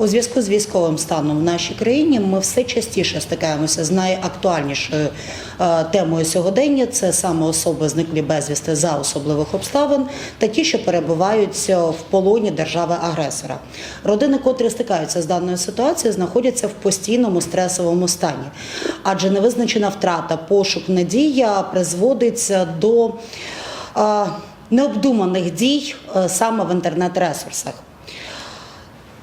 У зв'язку з військовим станом в нашій країні ми все частіше стикаємося з найактуальнішою е, темою сьогодення. Це саме особи зниклі безвісти за особливих обставин та ті, що перебувають в полоні держави-агресора. Родини, котрі стикаються з даною ситуацією, знаходяться в постійному стресовому стані, адже невизначена втрата, пошук, надія призводить до е, необдуманих дій е, саме в інтернет-ресурсах.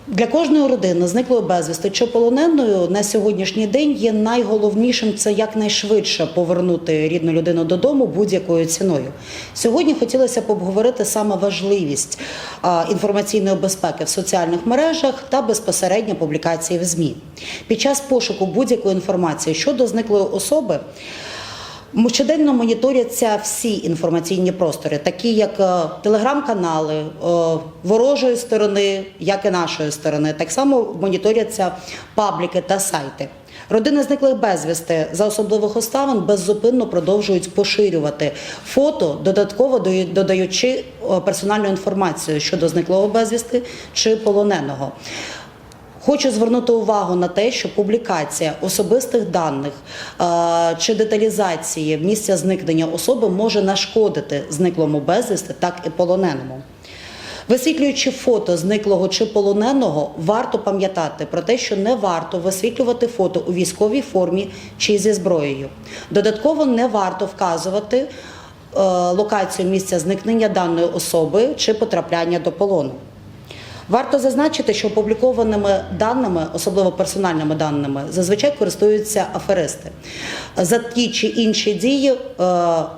Для кожної родини зниклої безвісти чи полоненою на сьогоднішній день є найголовнішим це якнайшвидше повернути рідну людину додому будь-якою ціною. Сьогодні хотілося б обговорити саме важливість інформаційної безпеки в соціальних мережах та безпосередньо публікації в ЗМІ. Під час пошуку будь-якої інформації щодо зниклої особи. Щоденно моніторяться всі інформаційні простори, такі як е, телеграм-канали е, ворожої сторони, як і нашої сторони. Так само моніторяться пабліки та сайти. Родини зниклих безвісти за особливих обставин беззупинно продовжують поширювати фото, додатково додаючи е, персональну інформацію щодо зниклого безвісти чи полоненого. Хочу звернути увагу на те, що публікація особистих даних е, чи деталізації місця зникнення особи може нашкодити зниклому безвісти, так і полоненому. Висвітлюючи фото зниклого чи полоненого, варто пам'ятати про те, що не варто висвітлювати фото у військовій формі чи зі зброєю. Додатково не варто вказувати е, локацію місця зникнення даної особи чи потрапляння до полону. Варто зазначити, що опублікованими даними, особливо персональними даними, зазвичай користуються аферисти. За ті чи інші дії е,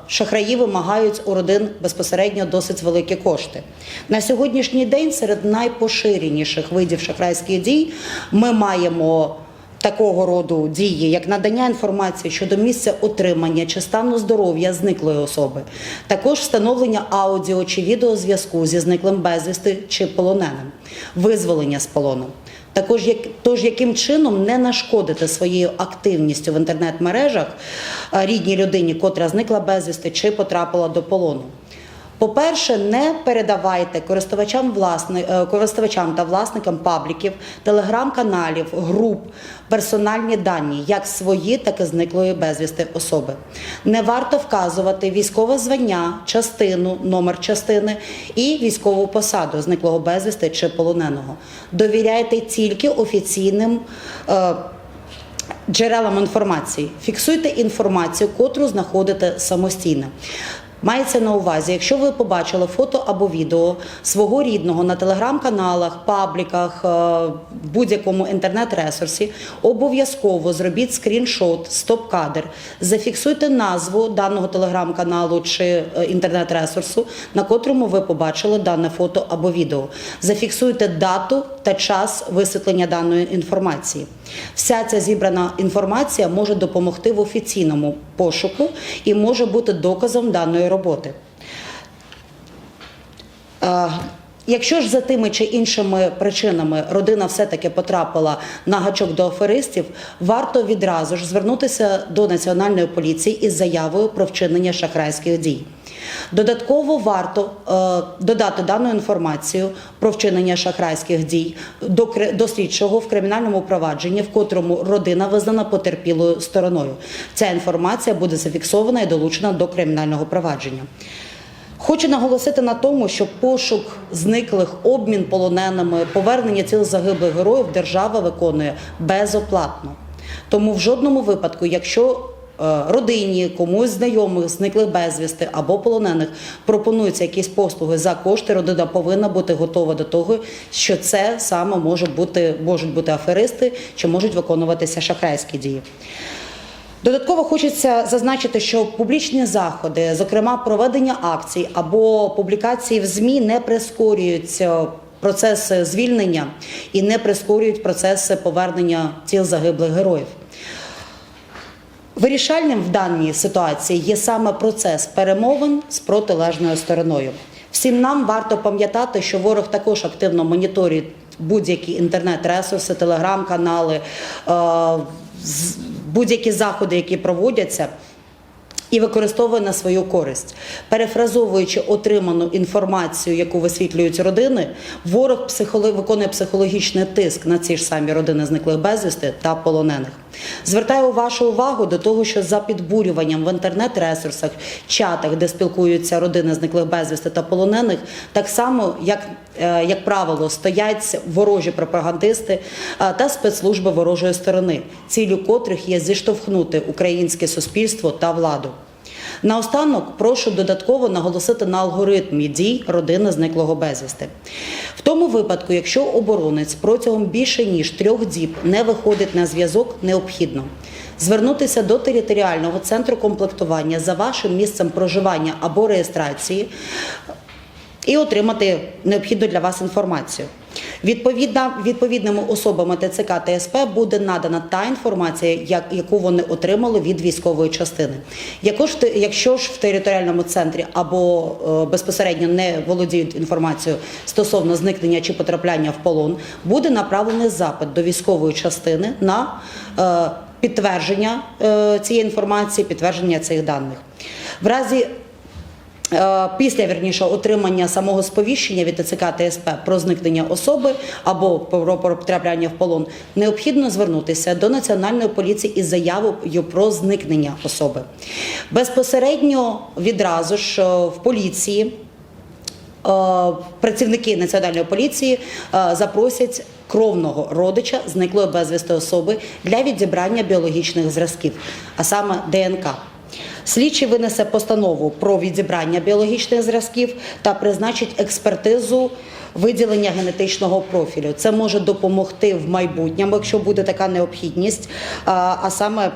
шахраї вимагають у родин безпосередньо досить великі кошти. На сьогоднішній день серед найпоширеніших видів шахрайських дій ми маємо такого роду дії, як надання інформації щодо місця отримання чи стану здоров'я зниклої особи, також встановлення аудіо чи відеозв'язку зі зниклим безвісти чи полоненим, визволення з полону. Також як тож яким чином не нашкодити своєю активністю в інтернет-мережах рідній людині, котра зникла безвісти чи потрапила до полону. По-перше, не передавайте користувачам, власни, е, користувачам та власникам пабліків, телеграм-каналів, груп, персональні дані, як свої, так і зниклої безвісти особи. Не варто вказувати військове звання, частину, номер частини і військову посаду зниклого безвісти чи полоненого. Довіряйте тільки офіційним. е, джерелам інформації. Фіксуйте інформацію, котру знаходите самостійно. Мається на увазі, якщо ви побачили фото або відео свого рідного на телеграм-каналах, пабліках, е, будь-якому інтернет-ресурсі, обов'язково зробіть скріншот, стоп-кадр, зафіксуйте назву даного телеграм-каналу чи е, інтернет-ресурсу, на котрому ви побачили дане фото або відео. Зафіксуйте дату та час висвітлення даної інформації. Вся ця зібрана інформація може допомогти в офіційному пошуку і може бути доказом даної роботи. Е, Якщо ж за тими чи іншими причинами родина все-таки потрапила на гачок до аферистів, варто відразу ж звернутися до національної поліції із заявою про вчинення шахрайських дій. Додатково варто е, додати дану інформацію про вчинення шахрайських дій до, до слідчого в кримінальному провадженні, в котрому родина визнана потерпілою стороною. Ця інформація буде зафіксована і долучена до кримінального провадження. Хочу наголосити на тому, що пошук зниклих, обмін полоненими, повернення цих загиблих героїв держава виконує безоплатно. Тому в жодному випадку, якщо родині, комусь знайомих, зниклих безвісти або полонених пропонуються якісь послуги за кошти, родина повинна бути готова до того, що це саме може бути, можуть бути аферисти чи можуть виконуватися шахрайські дії. Додатково хочеться зазначити, що публічні заходи, зокрема проведення акцій або публікації в ЗМІ, не прискорюють е, процес звільнення і не прискорюють процес повернення тіл загиблих героїв. Вирішальним в даній ситуації є саме процес перемовин з протилежною стороною. Всім нам варто пам'ятати, що ворог також активно моніторить будь-які інтернет-ресурси, телеграм-канали, е, будь-які заходи, які проводяться. і використовує на свою користь, перефразовуючи отриману інформацію, яку висвітлюють родини, ворог психоло- виконує психологічний тиск на ці ж самі родини зниклих безвісти та полонених. Звертаю вашу увагу до того, що за підбурюванням в інтернет-ресурсах, чатах, де спілкуються родини зниклих безвісти та полонених, так само як, е, як правило, стоять ворожі пропагандисти е, та спецслужби ворожої сторони, цілю котрих є зіштовхнути українське суспільство та владу. Наостанок прошу додатково наголосити на алгоритмі дій родини зниклого безвісти. В тому випадку, якщо оборонець протягом більше ніж трьох діб не виходить на зв'язок, необхідно звернутися до територіального центру комплектування за вашим місцем проживання або реєстрації і отримати необхідну для вас інформацію. Відповідно, відповідними особами ТЦК та СП буде надана та інформація, як, яку вони отримали від військової частини. Якщо ж, в територіальному центрі або е, безпосередньо не володіють інформацією стосовно зникнення чи потрапляння в полон, буде направлений запит до військової частини на е, підтвердження е, цієї інформації, підтвердження цих даних. В разі Після вірніше отримання самого сповіщення від ТЦК та СП про зникнення особи або про потрапляння в полон необхідно звернутися до національної поліції із заявою про зникнення особи. Безпосередньо відразу ж е, в поліції е, працівники національної поліції е, запросять кровного родича зниклої безвісти особи для відібрання біологічних зразків, а саме ДНК. Слідчий винесе постанову про відібрання біологічних зразків та призначить експертизу виділення генетичного профілю. Це може допомогти в майбутньому, якщо буде така необхідність, а саме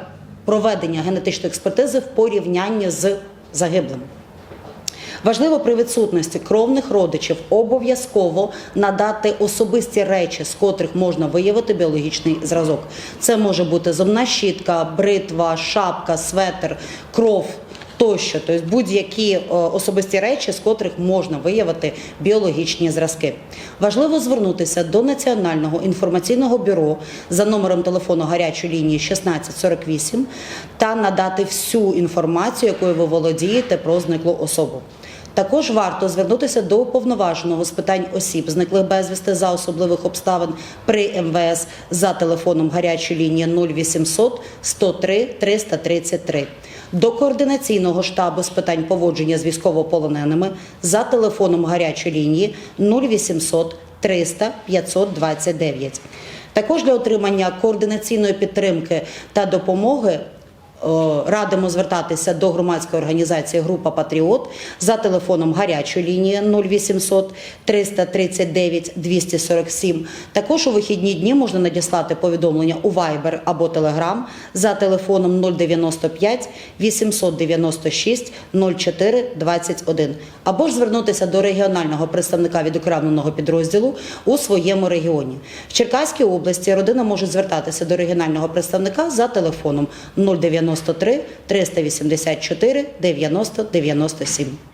проведення генетичної експертизи в порівнянні з загиблим. Важливо при відсутності кровних родичів обов'язково надати особисті речі, з котрих можна виявити біологічний зразок. Це може бути зубна щітка, бритва, шапка, светр, кров. Тощо, тобто будь-які е, особисті речі, з котрих можна виявити біологічні зразки. Важливо звернутися до Національного інформаційного бюро за номером телефону гарячої лінії 1648 та надати всю інформацію, якою ви володієте про зниклу особу. Також варто звернутися до уповноваженого з питань осіб, зниклих безвісти за особливих обставин при МВС за телефоном гарячої лінії 0800 103 333, до координаційного штабу з питань поводження з військовополоненими за телефоном гарячої лінії 0800 300 529. Також для отримання координаційної підтримки та допомоги радимо звертатися до громадської організації Група Патріот за телефоном гарячої лінії 0800 339 247. Також у вихідні дні можна надіслати повідомлення у Viber або Telegram за телефоном 095 896 04 21 або ж звернутися до регіонального представника відокремленого підрозділу у своєму регіоні. В Черкаській області родина може звертатися до регіонального представника за телефоном 093 384 90 97.